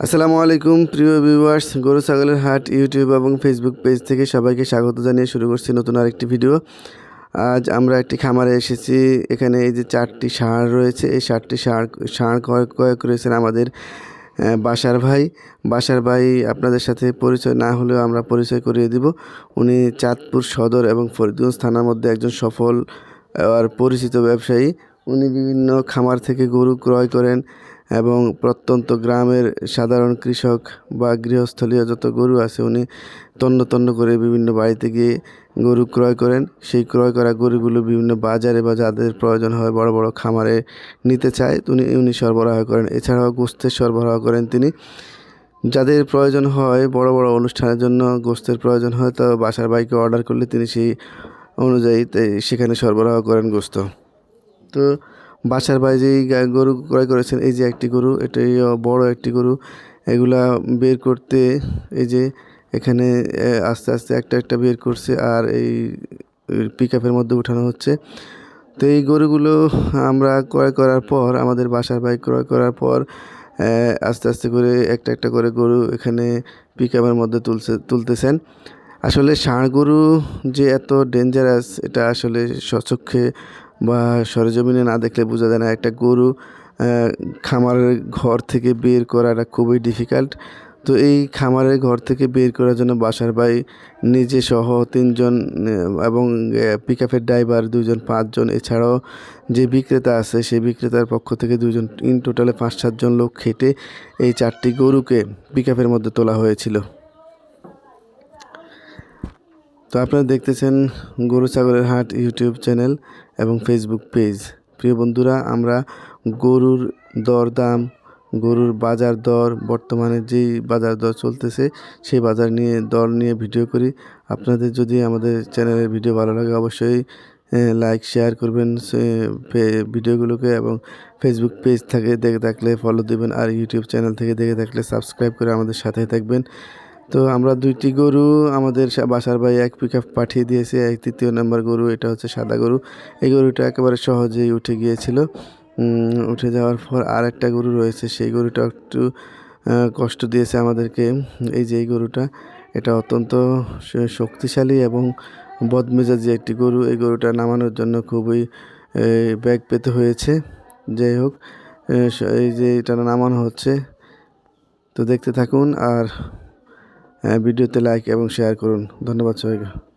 আসসালামু আলাইকুম, প্রিয় ভিউয়ার্স গরু ছাগলের হাট ইউটিউব এবং ফেসবুক পেজ থেকে সবাইকে স্বাগত জানিয়ে শুরু করছি নতুন আরেকটি ভিডিও আজ আমরা একটি খামারে এসেছি। এখানে এই যে চারটি ষাঁড় রয়েছে, এই চারটি ষাঁড় ষাঁড় ক্রয় ক্রয় রয়েছেন আমাদের বাসার ভাই। বাসার ভাই আপনাদের সাথে পরিচয় না হলেও আমরা পরিচয় করিয়ে দিব। উনি চাঁদপুর সদর এবং ফরিদগঞ্জ থানার মধ্যে একজন সফল আর পরিচিত ব্যবসায়ী। উনি বিভিন্ন খামার থেকে গরু ক্রয় করেন। এবং প্রত্যন্ত গ্রামের সাধারণ কৃষক বা গৃহস্থলীয় যত গরু আছে, উনি তন্ন তন্ন করে বিভিন্ন বাড়িতে গিয়ে গরু ক্রয় করেন। সেই ক্রয় করা গরুগুলো বিভিন্ন বাজারে বা যাদের প্রয়োজন হয় বড় বড় খামারে নিতে চায় উনি উনি সরবরাহ করেন। এছাড়াও গোস্তের সরবরাহ করেন তিনি। যাদের প্রয়োজন হয় বড় বড় অনুষ্ঠানের জন্য গোস্তের প্রয়োজন হয়, তো বাসার বাইকে অর্ডার করলে তিনি সেই অনুযায়ী সেখানে সরবরাহ করেন গোস্ত। তো বাসার ভাই যেই গরু ক্রয় করেছেন, এই যে একটি গরু, এটাই বড় একটি গরু, এগুলা বের করতে এই যে এখানে আস্তে আস্তে একটা একটা বের করছে আর এই পিক আপের মধ্যে উঠানো হচ্ছে। তো এই গরুগুলো আমরা ক্রয় করার পর, আমাদের বাসার ভাই ক্রয় করার পর আস্তে আস্তে করে একটা একটা করে গরু এখানে পিক আপের মধ্যে তুলছে, তুলতেছেন। আসলে ষাঁড় গরু যে এত ডেঞ্জারাস এটা আসলে স্বচক্ষে বা সরজমিনে না দেখলে বোঝা যায় না, একটা গরু খামারের ঘর থেকে বের করাটা খুবই ডিফিকাল্ট তো এই খামারের ঘর থেকে বের করার জন্য বাসার ভাই নিজে সহ তিনজন এবং পিক আপের ড্রাইভার দুজন, পাঁচজন, এছাড়াও যে বিক্রেতা আছে সেই বিক্রেতার পক্ষ থেকে দুজন ইন টোটালে পাঁচ সাতজন লোক খেটে এই চারটি গরুকে পিক আপের মধ্যে তোলা হয়েছিল। তো আপনারা দেখতেছেন গরু ছাগলের হাট ইউটিউব চ্যানেল এবং ফেসবুক পেজ প্রিয় বন্ধুরা, আমরা গরুর দরদাম গরুর বাজার দর, বর্তমানে যেই বাজার দর চলতেছে, সেই বাজার নিয়ে, দর নিয়ে ভিডিও করি। আপনাদের যদি আমাদের চ্যানেলের ভিডিও ভালো লাগে, অবশ্যই লাইক শেয়ার করবেন ভিডিওগুলোকে এবং ফেসবুক পেজ থেকে দেখে থাকলে ফলো দেবেন, আর ইউটিউব চ্যানেল থেকে দেখে থাকলে সাবস্ক্রাইব করে আমাদের সাথে থাকবেন। তো আমরা দুইটি গরু, আমাদের বাসার ভাই এক পিক আপ পাঠিয়ে দিয়েছে, এক তৃতীয় নাম্বার গরু, এটা হচ্ছে সাদা গরু। এই গরুটা একেবারে সহজেই উঠে গিয়েছিল। উঠে যাওয়ার পর আর একটা গরু রয়েছে, সেই গরুটা একটু কষ্ট দিয়েছে আমাদেরকে। এই যে এই গরুটা, এটা অত্যন্ত শক্তিশালী এবং বদমেজাজি একটি গরু। এই গরুটা নামানোর জন্য খুবই ব্যাগ পেতে হয়েছে। যাই হোক এই যে এটা নামানো হচ্ছে, তো দেখতে থাকুন, আর ভিডিওতে লাইক এবং শেয়ার করুন। ধন্যবাদ সবাইকে।